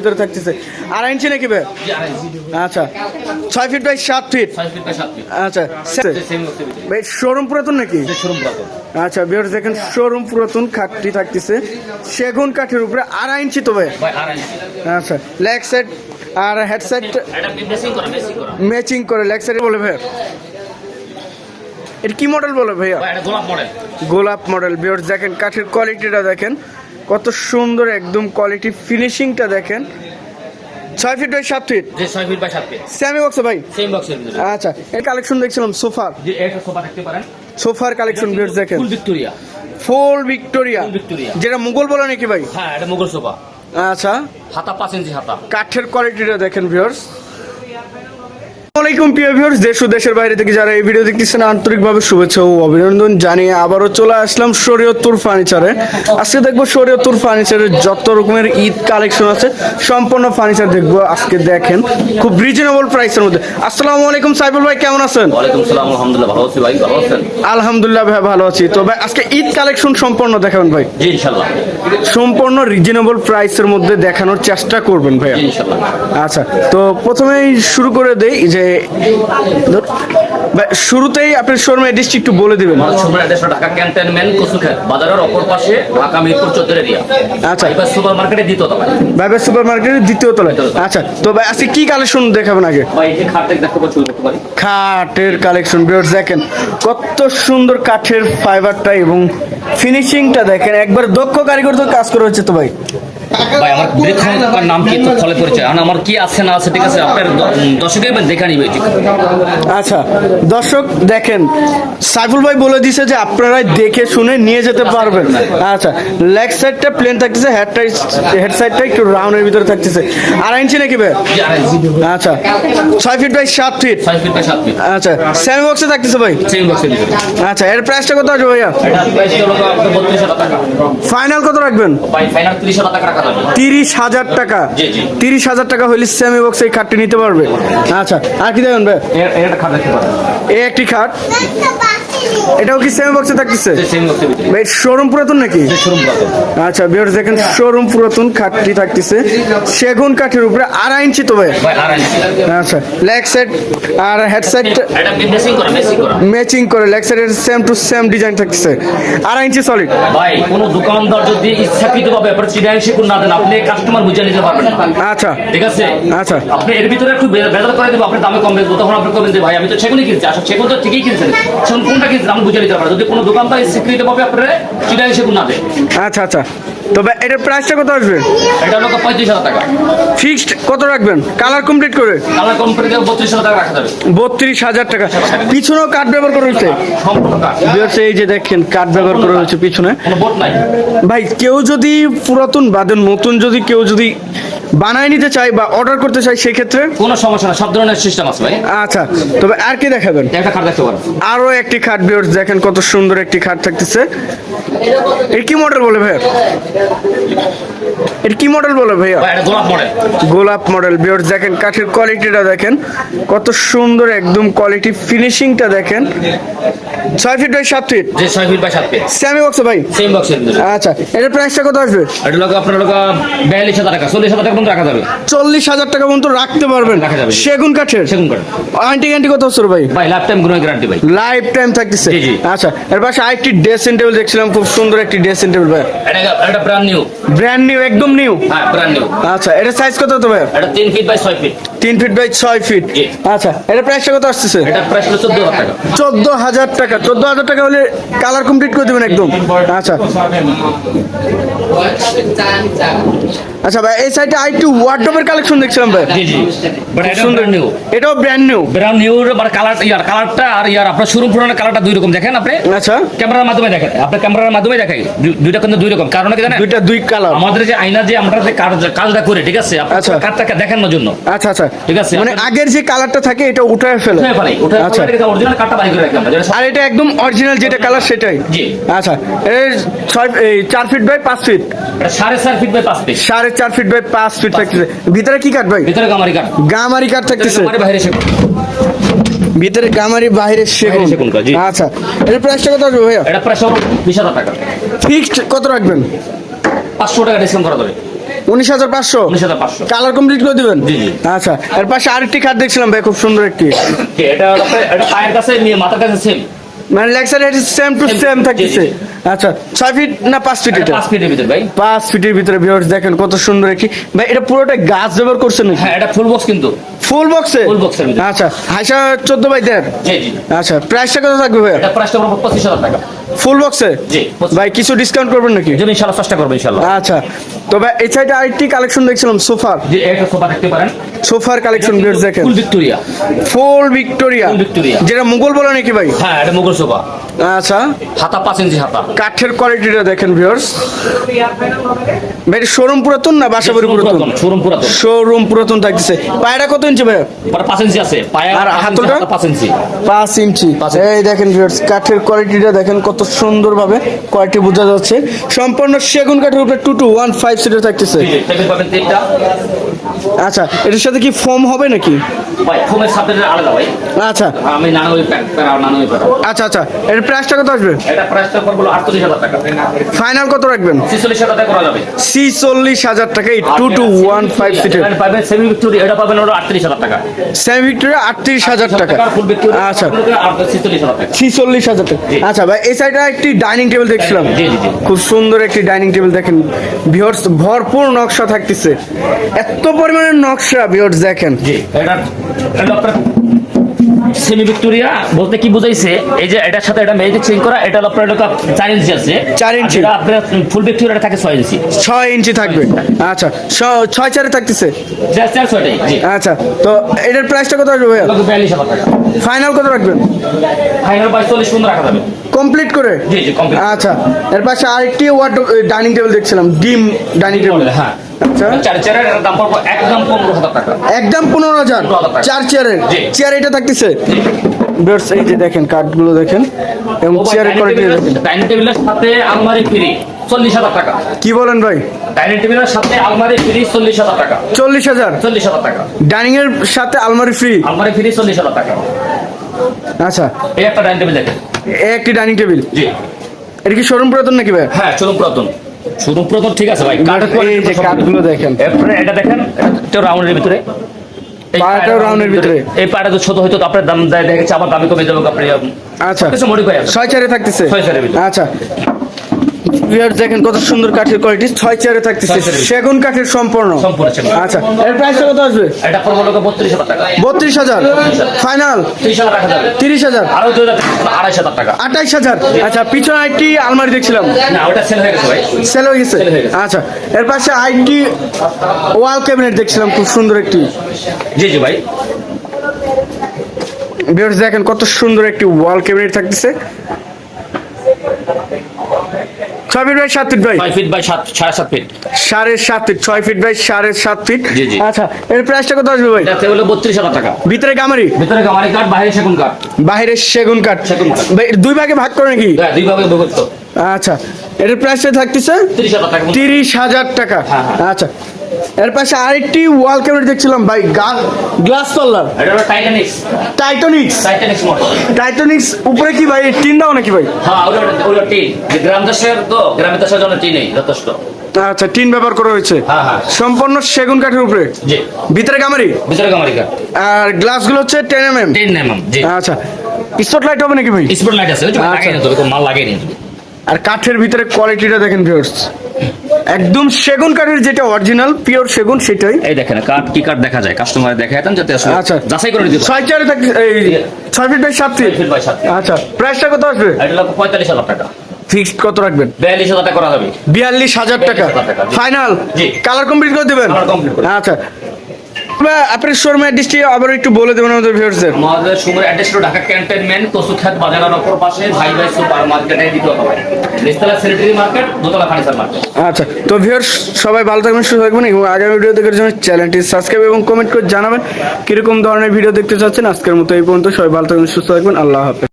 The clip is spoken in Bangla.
ভিতরে থাকতেছে। আর ইঞ্চি নাকি আচ্ছা। ছয় ফিট বাই সাত ফিট আচ্ছা ভাই শোরুম পুরাতন নাকি? আচ্ছা বিয়ার দেখেন শোরুম পুরাতন খাটটি থাকতেছে। সেগুন কাঠের উপরে আড়াই ইঞ্চি তো ভাই? আচ্ছা লেগ সেট আর হেড সেট ম্যাচিং করে লেগ সেট বলে ভাই। এটা কি মডেল বলে ভাইয়া? গোলাপ মডেল বিয়ার দেখেন কাঠের কোয়ালিটিটা দেখেন। কত সুন্দর একদম কোয়ালিটি ফিনিশিংটা দেখেন। ছয় ফিট বাই সাত ফিট স্যামি বক্স ভাই? আচ্ছা এর কালেকশন দেখছিলাম সোফার সোফার কালেকশন বিয়ার দেখেন। Victoria full Victoria Victoria। যেটা মুঘল বলে নাকি ভাই? হ্যাঁ এটা মুঘল সোফা। আচ্ছা। হাতা পাঁচ ইঞ্চি হাতা। কাঠের কোয়ালিটিটা দেখেন ভিউয়ার্স আসসালামাইকুম প্রিয় দেশ ও দেশের বাইরে থেকে যারা এই ভিডিও দেখতেছেন আন্তরিকভাবে শুভেচ্ছা ও অভিনন্দন জানিয়ে আবারও চলে আসলাম ফার্নিচারে আজকে দেখব ফার্নিচারের যত রকমের ঈদ কালেকশন আছে সম্পূর্ণ ফার্নিচার দেখব। আজকে দেখেন খুব রিজনেবল প্রাইসের মধ্যে। আসসালামু আলাইকুম সাইফুল ভাই কেমন আছেন? ওয়ালাইকুম সালাম আলহামদুলিল্লাহ ভালো আছি ভাই ভালো আছেন? আলহামদুলিল্লাহ ভাই ভালো আছি। তো ভাই আজকে ঈদ কালেকশন সম্পূর্ণ দেখাবেন ভাই? জি সম্পূর্ণ রিজনেবল প্রাইসের মধ্যে দেখানোর চেষ্টা করবেন ভাইয়া। জি আচ্ছা তো প্রথমেই শুরু করে দেই যে ভাই, শুরুতেই আপনার শোরুম অ্যাড্রেসটি একটু বলে দিবেন। অ্যাড্রেস ঢাকা ক্যান্টনমেন্ট কসুখাত বাজারের অপর পাশে ঢাকা মিরপুর এরিয়া আচ্ছা। সুপার মার্কেটে দ্বিতীয় তলায়। ভাইবের সুপার মার্কেটের দ্বিতীয় তলায়। আচ্ছা তো ভাই আজকে কি কালেকশন দেখাবেন আগে? ভাই এই যে পারি খাটের কালেকশন দেখেন কত সুন্দর কাঠের ফাইবারটা এবং ফিনিশিংটা দেখেন। একবার দক্ষ কারিগর তো কাজ করা হচ্ছে তো ভাই। ভাই আমার বৃক্ষর নাম কি তো ফলে পরিচয় আর আমার কি আছে না আছে ঠিক আছে আপনার দর্শকে দেখা নিবে ঠিক আচ্ছা দর্শক দেখেন সাইফুল ভাই বলে দিছে যে আপনারা দেখে শুনে নিয়ে যেতে পারবেন। আচ্ছা লেগ সাইডটা প্লেন থাকতেছে হেডটা হেড সাইডটা একটু রাউন্ডের ভিতরে থাকতেছে। আর ইঞ্চি নাকি ভাই? আচ্ছা ছয় ফিট বাই সাত ফিট ছয় ফিট বাই সাত ফিট আচ্ছা সেমি বক্সে থাকতেছে ভাই? আচ্ছা এর প্রাইসটা কত আছে ভাইয়া? এটা প্রাইস হলো আপনার বত্রিশ টাকা। ফাইনাল কত রাখবেন? ভাই ফাইনাল ত্রিশ টাকা তিরিশ হাজার টাকা। জি, জি। তিরিশ হাজার টাকা হলে সেমি বক্স এই খাটটি নিতে পারবে। আচ্ছা আর কি দেবেন ভাই? একটি খাট। এটাও কি সেমি বক্সে থাকতেছে? ভাই শোরুম পুরাতন নাকি? আচ্ছা বিয়ার দেখেন শোরুম পুরাতন খাটটি থাকতেছে। সেগুন কাঠের উপরে আড়াই ইঞ্চি তো ভাই? আচ্ছা লেগ সেট আর হেড সেট এটা মেসিং করা মেসিং করা ম্যাচিং করে লেগ সেটের সেম টু সেম ডিজাইন থাকতেছে। আড়াই ইঞ্চি সলিড ভাই কোন দোকানদার যদি ইচ্ছাকৃত ভাবে আপনার চিড়াই শিখুন না দেন আপনি কাস্টমার বুঝে নিতে পারবেন আচ্ছা। ঠিক আছে? আচ্ছা। আপনি এর ভিতরে একটু বেজার করে দেবো আপনি দামে কম বেচবো তখন আপনি করবেন যে ভাই আমি তো সেগুনই কিনছি আসলে সেগুন তো ঠিকই কিনছেন। সেগুন কোনটা কিনছেন আমি বুঝে নিতে পারব যদি কোনো দোকানদার স্বীকৃত ভাবে আপনার চিড়াই শিখুন না দেয় আচ্ছা আচ্ছা। তো ভাই এটার প্রাইসটা কত আসবে? এটা হলো পঁয়ত্রিশ হাজার টাকা। ফিক্সড কত রাখবেন? কালার কমপ্লিট করে? কালার কোম্পানি দিয়ে বত্রিশ হাজার টাকা রাখা যাবে। বত্রিশ হাজার টাকা। পিছনেও কাঠ ব্যবহার করা হচ্ছে? কাজ বিয়ার্স এই যে দেখেন কাঠ ব্যবহার করা হয়েছে পিছনে। ভাই কেউ যদি পুরাতন বাদেন নতুন যদি কেউ যদি বানায় নিতে চাই বা অর্ডার করতে চাই সেই ক্ষেত্রে কোনো সমস্যা না সব ধরনের সিস্টেম আছে ভাই। আচ্ছা তবে আর কি দেখাবেন? একটা খাট দেখতে পারেন। আরও একটি খাট বিয়ার্স দেখেন কত সুন্দর একটি খাট থাকতেছে। এর কি মডেল বলে ভাইয়া? এর কি মডেল বলে ভাইয়া? গোলাপ মডেল গোলাপ মডেল বিয়ার্স দেখেন কাঠের কোয়ালিটিটা দেখেন। কত সুন্দর একদম কোয়ালিটি ফিনিশিংটা দেখেন। ছয় ফিট বাই সাত ফিট যে ছয় ফিট বাই সাত ফিট স্যামি বক্স ভাই? সেম ভিতরে। আচ্ছা এটার প্রাইসটা কত আসবে? এটা লোক আপনার লোক বিয়াল্লিশ হাজার টাকা চল্লিশ হাজার টাকা পর্যন্ত রাখা যাবে। চল্লিশ হাজার টাকা পর্যন্ত রাখতে পারবেন। রাখা যাবে। সেগুন কাঠের? সেগুন কাঠ আন্টি গ্যান্টি কত বছর ভাই? ভাই লাইফ টাইম গ্যারান্টি ভাই। লাইফ টাইম থাকতেছে। জি, জি। আচ্ছা এর পাশে আরেকটি ড্রেসিং টেবিল দেখছিলাম খুব সুন্দর একটি ড্রেসিং টেবিল ভাই। এটা এটা ব্র্যান্ড নিউ ব্র্যান্ড নিউ একদম নিউ হ্যাঁ ব্র্যান্ড নিউ আচ্ছা এটা সাইজ কত তো ভাই এটা তিন ফিট বাই ছয় ফিট 3 ফিট বাই 6 ফিট আচ্ছা এটা প্রাইসটা কত আসতেছে? এটা প্রাইস হলো চোদ্দ হাজার টাকা। চোদ্দ হাজার টাকা। চোদ্দ হাজার টাকা হলে কালার কমপ্লিট করে দিবেন একদম। আচ্ছা। আচ্ছা ভাই এই সাইডে আরেকটু ওয়ার্ডরোবের কালেকশন দেখছিলাম ভাই। জি জি। বাট এটা সুন্দর নিউ এটাও ব্র্যান্ড নিউ ব্র্যান্ড নিউ মানে কালার ইয়ার কালারটা আর ইয়ার আপনার শুরু পুরানো কালারটা দুই রকম। দেখেন আপনি? আচ্ছা। ক্যামেরার মাধ্যমে দেখেন। আপনার ক্যামেরার মাধ্যমে দেখাই। দুইটা কিন্তু দুই রকম। কারণ কি জানেন? দুইটা দুই কালার আমাদের যে আয়না যে আমরা যে কাজ- কাজটা করে ঠিক আছে? আপনার আচ্ছা। কাজটাকে দেখানোর জন্য। আচ্ছা আচ্ছা। ঠিক আছে, মানে আগের যে কালারটা থাকে এটা উঠায় ফেলে। উঠে ফেলাই উঠে আচ্ছা। অরিজিনাল কাঠটা বাড়ি করে রাখলাম আর এটা একদম অরিজিনাল যেটা কালার সেটাই। জি। আচ্ছা। এর এই চার ফিট বাই পাঁচ ফিট এটা সাড়ে চার ফিট বাই পাঁচ ফিট সাড়ে চার ফিট বাই পাঁচ ফিট থাকতেছে। ভিতরে কি কাঠ ভাই? ভিতরে গামারি কাঠ গামারি কাঠ থাকতেছে। বাইরে সেগুন। ভিতরে গামারি বাইরে সেগুন। আচ্ছা এর প্রাইসটা কত আসবে ভাইয়া? এটা বিশ হাজার টাকা। ফিক্সড কত রাখবেন? পাঁচশো টাকা ডিসকাউন্ট করা যাবে। উনিশ হাজার পাঁচশো? কালার কমপ্লিট করে দিবেন। আচ্ছা এর পাশে আরেকটি খাট দেখছিলাম ভাই খুব সুন্দর একটি। এটা পায়ের কাছে মাথার কাছে সেম মানে লেকচার সাইড সেম টু সেম থাকতেছে। আচ্ছা ছয় ফিট না পাঁচ ফিট এটা? পাঁচ ফিটের ভিতরে ভাই। পাঁচ ফিটের ভিতরে ভিউয়ার্স দেখেন কত সুন্দর একটি। ভাই এটা পুরোটা গাছ ব্যবহার করছেন নাকি? হ্যাঁ এটা ফুল বক্স কিন্তু। ফুল বক্সে ফুল বক্সের ভিতরে। আচ্ছা হাইসা চোদ্দ বাই দেড়? জি জি। আচ্ছা প্রাইসটা কত থাকবে ভাই এটা প্রাইসটা পড়বে পঁচিশ হাজার টাকা। ফুল বক্সে জি। ভাই কিছু ডিসকাউন্ট করবেন নাকি? এই জন্য ইনশাল্লাহ চেষ্টা করব ইনশাল্লাহ আচ্ছা। তবে এই সাইডে আরেকটি কালেকশন দেখছিলাম সোফার। যে একটা সোফা দেখতে পারেন। সোফার কালেকশন ভিউয়ার্স দেখেন full Victoria full Victoria Victoria। যেটা মুঘল বলে নাকি ভাই? হ্যাঁ এটা মুঘল সোফা। আচ্ছা। হাতা পাঁচ ইঞ্চি হাতা। কাঠের কোয়ালিটিটা দেখেন ভিউয়ার্স ভাই শোরুম পুরাতন না বাসা বাড়ি পুরাতন? শোরুম পুরাতন। শোরুম পুরাতন থাকতেছে। পায়রা কত ইঞ্চি ভাই? পরে পাঁচ ইঞ্চি আছে। পায়ে আর হাতলটা? হাতা পাঁচ ইঞ্চি। পাঁচ ইঞ্চি। এই দেখেন ভিউয়ার্স কাঠের কোয়ালিটিটা দেখেন কত সুন্দরভাবে কোয়ালিটি বোঝা যাচ্ছে সম্পূর্ণ সেগুন কাঠের উপরে two two one five seater থাকতেছে আচ্ছা এটার সাথে কি ফোম হবে নাকি? ভাই ফোমের সাবজেক্ট আলাদা ভাই। আচ্ছা। আমি প্যারা প্যারা আচ্টা আচ্ছা এর প্রাইসটা কত আসবে? এটা প্রাইসটা পড়বে আটত্রিশ হাজার টাকা। ফাইনাল কত রাখবেন? ছিচল্লিশ হাজার টাকা করা যাবে। সি চল্লিশ হাজার টাকা এই two two one five seater এখানে পাবেন সেমি ভিক্টোরিয়া এটা পাবেন ওটা আটত্রিশ হাজার টাকা। সেমি ভিক্টোরিয়া আটত্রিশ হাজার টাকা। আচ্ছা। টাকা। ছিচল্লিশ হাজার টাকা। আচ্ছা ভাই এই সাইডে একটি ডাইনিং টেবিল দেখছিলাম। জি, জি। খুব সুন্দর একটি ডাইনিং টেবিল দেখেন। ভিওর্স ভরপুর নকশা থাকতেছে। এত পরিমাণের নকশা ভিওর্স দেখেন। জি এটা এটা সেমি ভিক্টোরিয়া বলতে কি বুঝাইছে? এই যে এটার সাথে এটা মেয়েদের চেঞ্জ করা এটা আপনার এটা চার ইঞ্চি আছে। চার ইঞ্চি। আপনার ফুল ভিক্টোরিয়া থাকে ছয় ইঞ্চি। ছয় ইঞ্চি থাকবে। আচ্ছা ছয় চারে থাকতেছে? আচ্ছা তো এটার প্রাইসটা কত আসবে ভাইয়া? ফাইনাল কত রাখবেন? ফাইনাল বাইশ চল্লিশ পর্যন্ত রাখা যাবে। কমপ্লিট করে? জি জি কমপ্লিট আচ্ছা এর পাশে আরেকটি ওয়ার্ড ডাইনিং টেবিল দেখছিলাম ডিম ডাইনিং টেবিল হ্যাঁ। আচ্ছা। একদম পনেরো হাজার টাকা। একদম পনেরো হাজার? চার চেয়ারের। চেয়ার এটা থাকতেছে? বেডস এই যে দেখেন কাঠগুলো দেখেন এবং চেয়ারের কোয়ালিটি দেখেন ডাইনিং টেবিলের সাথে আলমারি ফ্রি চল্লিশ হাজার টাকা। কি বলেন ভাই? ডাইনিং টেবিলের সাথে আলমারি ফ্রি চল্লিশ হাজার টাকা। চল্লিশ হাজার? চল্লিশ হাজার টাকা। ডাইনিং এর সাথে আলমারি ফ্রি আলমারি ফ্রি চল্লিশ হাজার টাকা। আচ্ছা। এই একটা ডাইনিং টেবিল দেখেন। একটি ডাইনিং টেবিল জি। এটা কি শোরুম পুরাতন নাকি ভাই? হ্যাঁ শোরুম পুরাতন। শোরুম পুরাতন ঠিক আছে ভাই কাঠগুলো দেখেন। এটা দেখেন এটা রাউন্ডের ভিতরে। রাউন্ডের ভিতরে। এই পাটা তো ছোট হয়তো আপনার দাম দেয় দেখেছে আবার দামি কমে যাবে আপনি আচ্ছা কিছু মডিফাই আছে ছয় চারে থাকতেছে ছয় ভিতরে। আচ্ছা ভিউয়ার্স দেখেন কত সুন্দর কাঠের কোয়ালিটি ছয় চেয়ারে থাকতেছে সেগুন কাঠের সম্পূর্ণ। আচ্ছা এর প্রাইসটা কত আসবে? এটা পড়ব লোক বত্রিশ হাজার টাকা। বত্রিশ হাজার? ফাইনাল তিরিশ হাজার আরও টাকা, আঠাইশ হাজার? আচ্ছা পিছনে আরেকটি আলমারি দেখছিলাম। না ওটা সেল হয়ে গেছে ভাই। সেল হয়ে গেছে? Sell গেছে। আচ্ছা এর পাশে আরেকটি ওয়াল ক্যাবিনেট দেখছিলাম খুব সুন্দর একটি। জি জি ভাই। ভিউয়ার্স দেখেন কত সুন্দর একটি ওয়াল ক্যাবিনেট থাকতেছে। ছয় ফিট বাই সাত ফিট বাই ছয় ফিট বাই সাত সাড়ে সাত ফিট সাড়ে সাত ফিট ছয় ফিট বাই সাড়ে সাত ফিট জি, জি। আচ্ছা এর প্রাইসটা কত আসবে ভাই? এটাতে হলো বত্রিশ হাজার টাকা। ভিতরে গামারি? ভিতরে গামারি কাঠ বাইরে সেগুন কাঠ। বাইরে সেগুন কাঠ। সেগুন কাঠ। দুই ভাগে ভাগ করে নাকি? হ্যাঁ, দুই ভাগে বিভক্ত। আচ্ছা এটার প্রাইসটা থাকতেছে তিরিশ হাজার টাকা। তিরিশ হাজার টাকা। হ্যাঁ, হ্যাঁ। আচ্ছা এর পাশে আরেকটি ওয়াল ক্যাবিনেট দেখছিলাম ভাই গ্লাস তল্লার টাইটানিক্স টাইটানিক্স টাইটানিক্স মডেল টাইটানিক্স উপরে কি ভাই টিন দাও নাকি ভাই? হ্যাঁ ওটা ওটা টিন। গ্রাম দেশের তো গ্রামের দেশের জন্য টিনই যথেষ্ট। আচ্ছা টিন ব্যবহার করা হয়েছে। হ্যাঁ, হ্যাঁ। সম্পূর্ণ সেগুন কাঠের উপরে? জি। ভিতরে গামারি? ভিতরে গামারি আর গ্লাসগুলো হচ্ছে টেন এম এম টিন নেই ম্যাম জি। আচ্ছা স্পট লাইট হবে নাকি ভাই? স্পট লাইট আছে আচ্ছা। মাল নিতে আর কাঠের ভিতরে কোয়ালিটিটা দেখেন ভিউয়ার্স একদম সেগুন কাঠের যেটা অরিজিনাল পিওর সেগুন সেটাই। এই দেখেন কাঠ কি কাঠ দেখা যায়? কাস্টমার দেখা যাতে আসলে আচ্ছা। যাচাই করে দিতে ছয় চারে থাকে এই ছয় ফিট বাই সাত ফিট। বাই সাত। আচ্ছা প্রাইসটা কত আসবে? এটা লাগবে পঁয়তাল্লিশ হাজার টাকা। ফিক্সড কত রাখবেন? বিয়াল্লিশ হাজার টাকা করা যাবে। বিয়াল্লিশ হাজার টাকা। 42,000 টাকা, ফাইনাল জি। কালার কমপ্লিট করে দেবেন। আচ্ছা। আপনার শোরুমের অ্যাড্রেসটি আবার একটু বলে দেবেন আমাদের ভিউয়ার্সদের আমাদের অ্যাড্রেস হলো ঢাকা ক্যান্টনমেন্ট তসুখ্যাত বাজারের অপর পাশে ভাই ভাই সুপার মার্কেটে দ্বিতীয় তলায়। নিচতলা স্যানিটারি মার্কেট দোতলা ফার্নিচার মার্কেট আচ্ছা তো ভিউয়ার্স সবাই ভালো থাকবেন সুস্থ থাকবেন এবং আগামী ভিডিও দেখার জন্য চ্যানেলটি সাবস্ক্রাইব এবং কমেন্ট করে জানাবেন। কীরকম ধরনের ভিডিও দেখতে চাচ্ছেন আজকের মতো এই পর্যন্ত সবাই ভালো থাকবেন সুস্থ থাকবেন আল্লাহ হাফেজ।